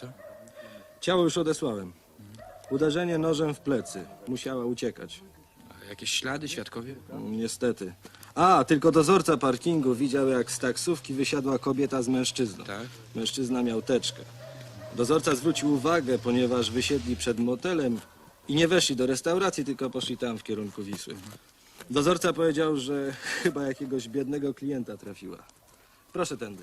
Co? Ciało już odesłałem. Uderzenie nożem w plecy. Musiała uciekać. A jakieś ślady, świadkowie? Niestety. A, tylko dozorca parkingu widział, jak z taksówki wysiadła kobieta z mężczyzną. Tak? Mężczyzna miał teczkę. Dozorca zwrócił uwagę, ponieważ wysiedli przed motelem i nie weszli do restauracji, tylko poszli tam w kierunku Wisły. Dozorca powiedział, że chyba jakiegoś biednego klienta trafiła. Proszę tędy.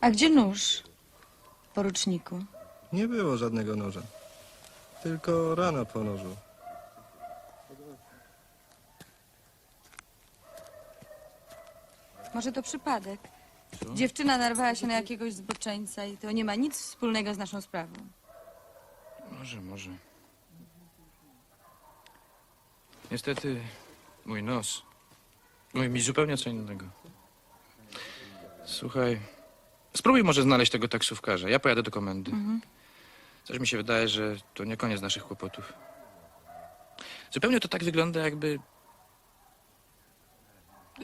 A gdzie nóż, poruczniku? Nie było żadnego noża. Tylko rana po nożu. Może to przypadek. Dziewczyna narwała się na jakiegoś zboczeńca i to nie ma nic wspólnego z naszą sprawą. Może, może. Niestety, mój nos mówi mi zupełnie co innego. Słuchaj, spróbuj może znaleźć tego taksówkarza. Ja pojadę do komendy. Coś mi się wydaje, że to nie koniec naszych kłopotów. Zupełnie to tak wygląda, jakby.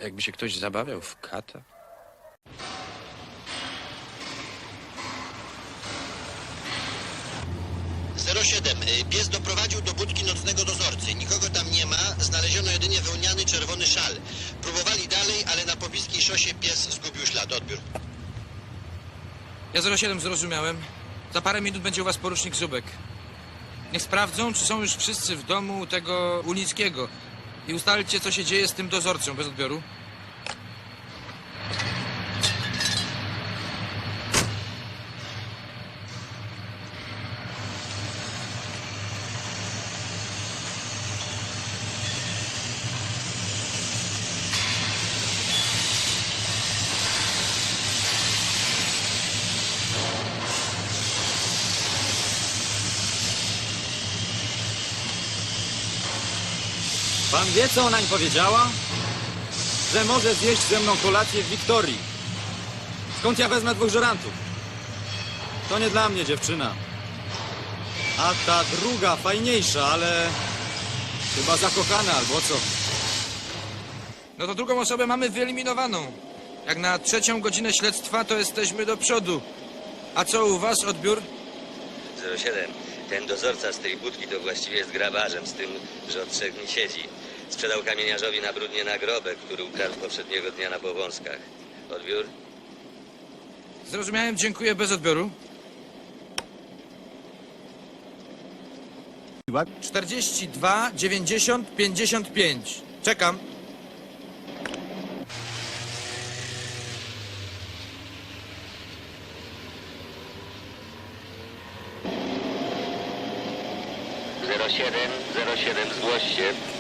Jakby się ktoś zabawiał w kata. Siedem. Y, Pies doprowadził do budki nocnego dozorcy. Nikogo tam nie ma. Znaleziono jedynie wełniany czerwony szal. Próbowali dalej, ale na pobliskiej szosie pies zgubił ślad. Odbiór. Ja 07 zrozumiałem. Za parę minut będzie u was porucznik Zubek. Niech sprawdzą, czy są już wszyscy w domu tego Ulickiego. I ustalcie, co się dzieje z tym dozorcą bez odbioru. Pan wie, co ona im powiedziała? Że może zjeść ze mną kolację w Wiktorii. Skąd ja wezmę dwóch żerantów? To nie dla mnie, dziewczyna. A ta druga, fajniejsza, ale... Chyba zakochana, albo co? No to drugą osobę mamy wyeliminowaną. Jak na trzecią godzinę śledztwa, to jesteśmy do przodu. A co u was, odbiór? 07. Ten dozorca z tej budki to właściwie jest grabarzem, z tym, że od trzech dni siedzi. Sprzedał kamieniarzowi na brudnie nagrobek, który ukradł poprzedniego dnia na Powązkach. Odbiór? Zrozumiałem, dziękuję, bez odbioru. 42, 90, 55. Czekam. Zero siedem, zero siedem, zgłoś się.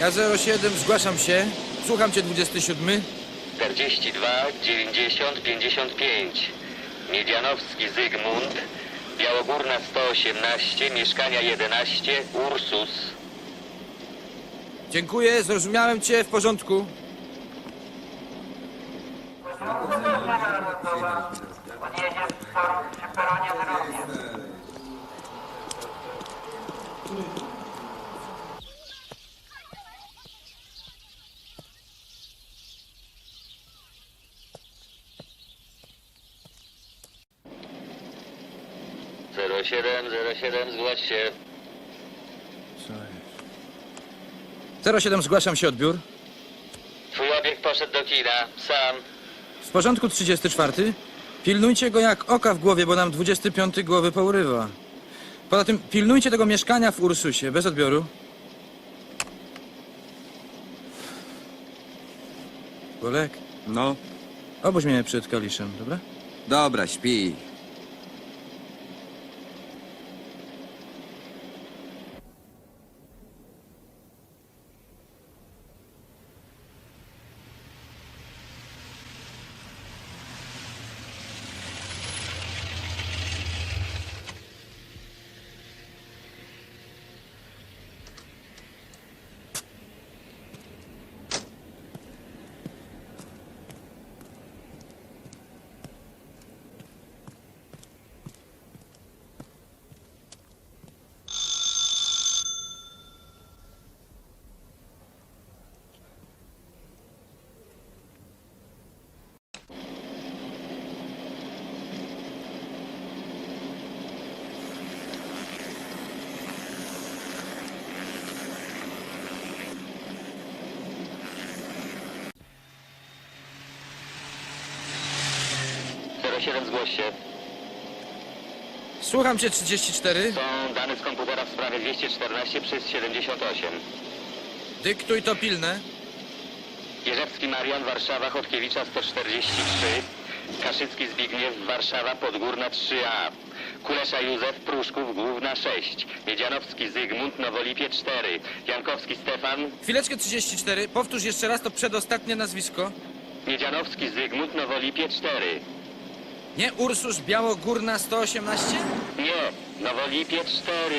Ja 07, zgłaszam się. Słucham cię, 27. 42, 90, 55. Miedzianowski Zygmunt, Białogórna 118, mieszkania 11, Ursus. Dziękuję, zrozumiałem cię, w porządku. Zero siedem, zero siedem, zgłoś się. 07, zgłaszam się, odbiór. Twój obiekt poszedł do kina, sam. W porządku, 34. Pilnujcie go jak oka w głowie, bo nam 25 głowy pourywa. Poza tym pilnujcie tego mieszkania w Ursusie, bez odbioru. Bolek, No, obuź mnie przed kaliszem, dobra? dobra, śpi. 07 zgłoś się. Słucham cię 34. Są dane z komputera w sprawie 214 przez 78. Dyktuj to pilne. Jerzewski Marian, Warszawa, Chodkiewicza 143. Kaszycki Zbigniew, Warszawa, Podgórna 3A. Kulesza Józef, Pruszków, Główna 6. Miedzianowski Zygmunt, Nowolipie 4. Jankowski Stefan, Chwileczkę 34. Powtórz jeszcze raz to przedostatnie nazwisko. Miedzianowski Zygmunt, Nowolipie 4. Nie Ursus Białogórna 118? Nie, Nowolipie 4.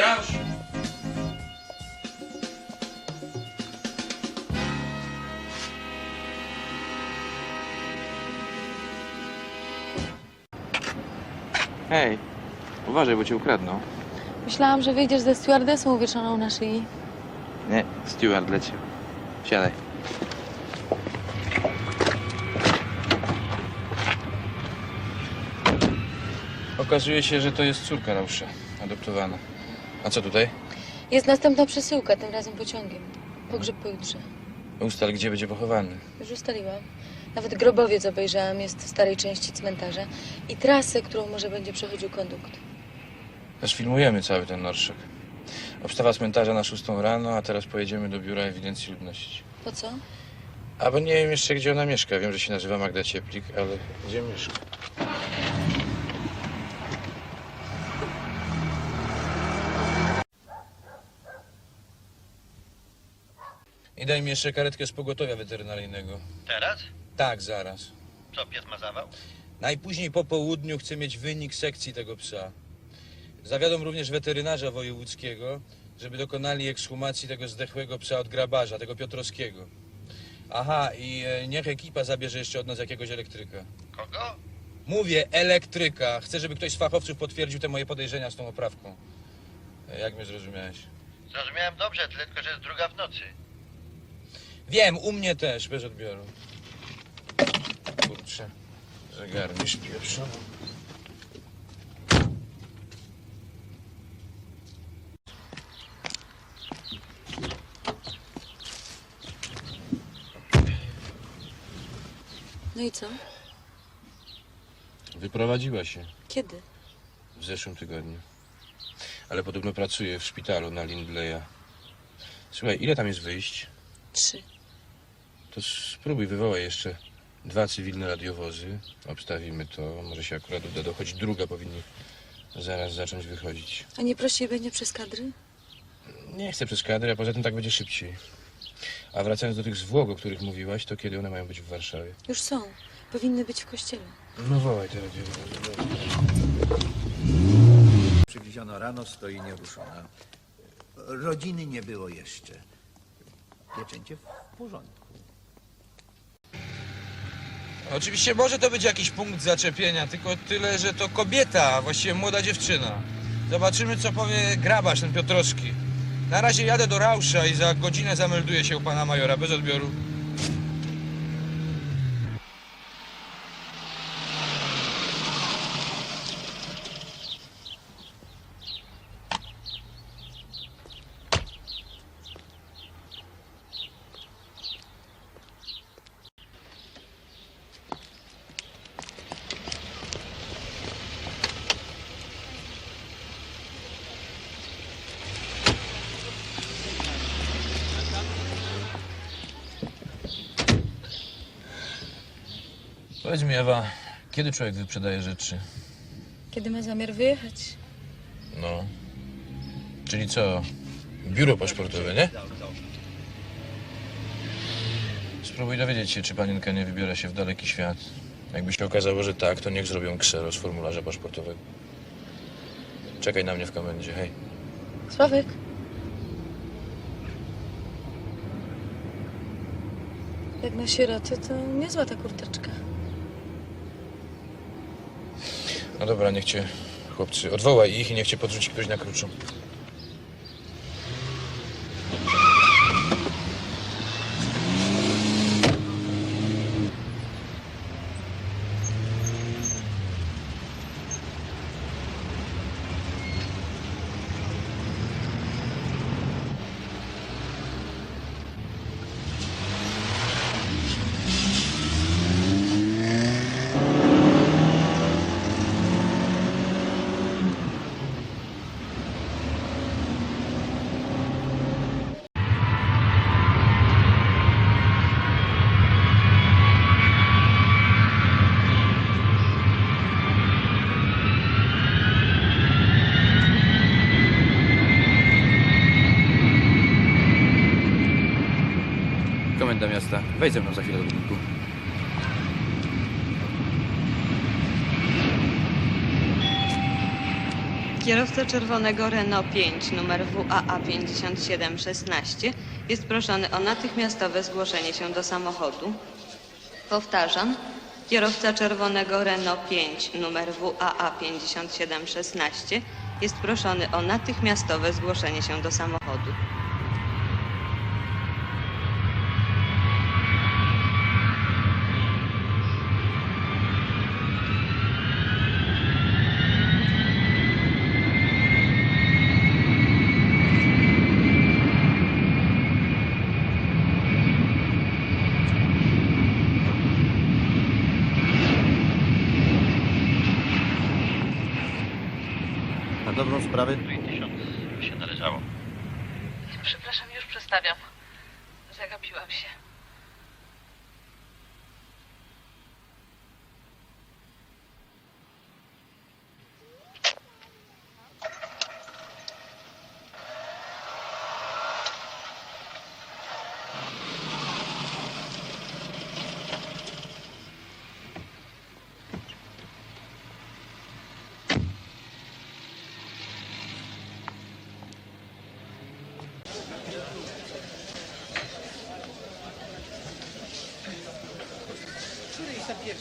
Rausz. Hej, uważaj, bo cię ukradną. Myślałam, że wyjdziesz ze stewardessą uwieszoną na szyi. Nie, steward leci. Siadaj. Okazuje się, że to jest córka Rausza, adoptowana. A co tutaj? Jest następna przesyłka, tym razem pociągiem. Pogrzeb pojutrze. Ustal, gdzie będzie pochowany. Już ustaliłam. Nawet grobowiec obejrzałam, jest w starej części cmentarza. I trasę, którą może będzie przechodził kondukt. Też filmujemy cały ten orszak. Obstawa cmentarza na szóstą rano, a teraz pojedziemy do biura ewidencji ludności. Po co? A bo nie wiem jeszcze, gdzie ona mieszka. Wiem, że się nazywa Magda Cieplik, ale gdzie mieszka? I daj mi jeszcze karetkę z pogotowia weterynaryjnego. Teraz? Tak, zaraz. Co, pies ma zawał? Najpóźniej po południu chcę mieć wynik sekcji tego psa. Zawiadom również weterynarza wojewódzkiego, żeby dokonali ekshumacji tego zdechłego psa od grabarza, tego Piotrowskiego. Aha, i e, niech ekipa zabierze jeszcze od nas jakiegoś elektryka. Kogo? Mówię, elektryka. Chcę, żeby ktoś z fachowców potwierdził te moje podejrzenia z tą oprawką. E, Jak mnie zrozumiałeś? Zrozumiałem dobrze, tylko że jest druga w nocy. Wiem, u mnie też, bez odbioru. Kurczę, zegarmisz pierwszą. No i co? Wyprowadziła się Kiedy? w zeszłym tygodniu. Ale podobno pracuje w szpitalu na Lindleya. Słuchaj, ile tam jest wyjść? Trzy. To spróbuj, wywołaj jeszcze dwa cywilne radiowozy. Obstawimy to. Może się akurat uda dochodzić. Druga powinni zaraz zacząć wychodzić. A nie prościej będzie przez kadry? Nie chcę przez kadry, a poza tym tak będzie szybciej. A wracając do tych zwłok, o których mówiłaś, to kiedy one mają być w Warszawie? Już są. Powinny być w kościele. No wołaj te radiowozy. Przywieziono rano, stoi nieruszona. Rodziny nie było jeszcze. Pieczęcie w porządku. Oczywiście może to być jakiś punkt zaczepienia, tylko tyle, że to kobieta, właściwie młoda dziewczyna. Zobaczymy, co powie grabarz, ten Piotrowski. Na razie jadę do Rausza i za godzinę zamelduję się u pana majora, bez odbioru. Powiedz mi, Ewa, kiedy człowiek wyprzedaje rzeczy? Kiedy ma zamiar wyjechać? No. Czyli co? Biuro paszportowe, nie? Spróbuj dowiedzieć się, czy panienka nie wybiera się w daleki świat. Jakby się okazało, że tak, to niech zrobią ksero z formularza paszportowego. Czekaj na mnie w komendzie, hej. Sławek? Jak na sierotę, to niezła ta kurteczka. No dobra, niech cię, chłopcy, odwołaj ich i niech cię podrzuci ktoś na kruczą. Wejdź ze mną za chwilę do budynku. Kierowca czerwonego Renault 5 numer WAA 5716 jest proszony o natychmiastowe zgłoszenie się do samochodu. Powtarzam, kierowca czerwonego Renault 5 numer WAA 5716 jest proszony o natychmiastowe zgłoszenie się do samochodu. Na dobrą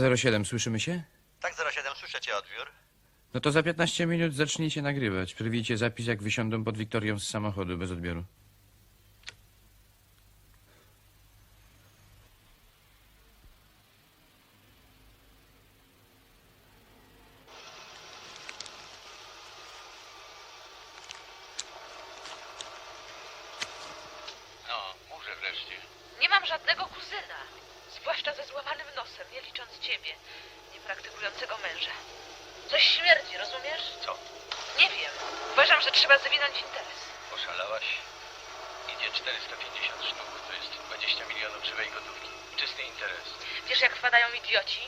Ja 07, słyszymy się? Tak, 07, słyszę cię odbiór. No to za 15 minut zacznijcie nagrywać. Przerwijcie zapis, jak wysiądą pod Wiktorią z samochodu bez odbioru. No, muszę wreszcie. Nie mam żadnego kuzyna, zwłaszcza ze złamanym nosem, nie licząc ciebie, niepraktykującego męża. Coś śmierdzi, rozumiesz? Co? Nie wiem. Uważam, że trzeba zwinąć interes. Oszalałaś? Idzie 450 sztuk, to jest 20 milionów żywej gotówki. Czysty interes. Wiesz, jak wpadają idioci?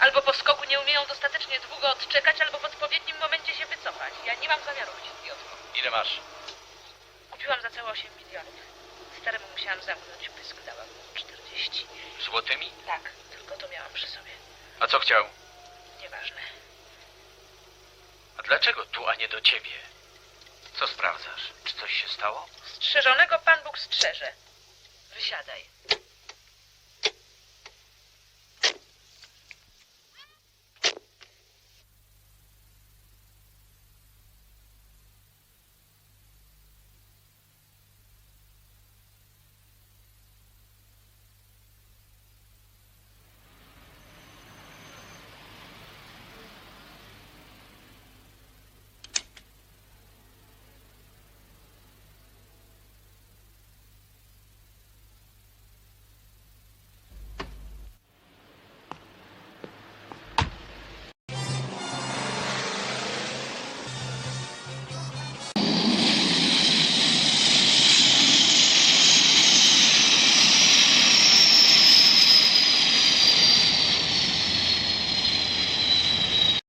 Albo po skoku nie umieją dostatecznie długo odczekać, albo w odpowiednim momencie się wycofać. Ja nie mam zamiaru być idiotką. Ile masz? Kupiłam za całe 8 milionów. Staremu musiałam zamknąć pysk, dałam mu 40. Złotymi? Tak, tylko to miałam przy sobie. A co chciał? Nieważne. Dlaczego tu, a nie do ciebie? Co sprawdzasz? Czy coś się stało? Strzeżonego Pan Bóg strzeże. Wysiadaj.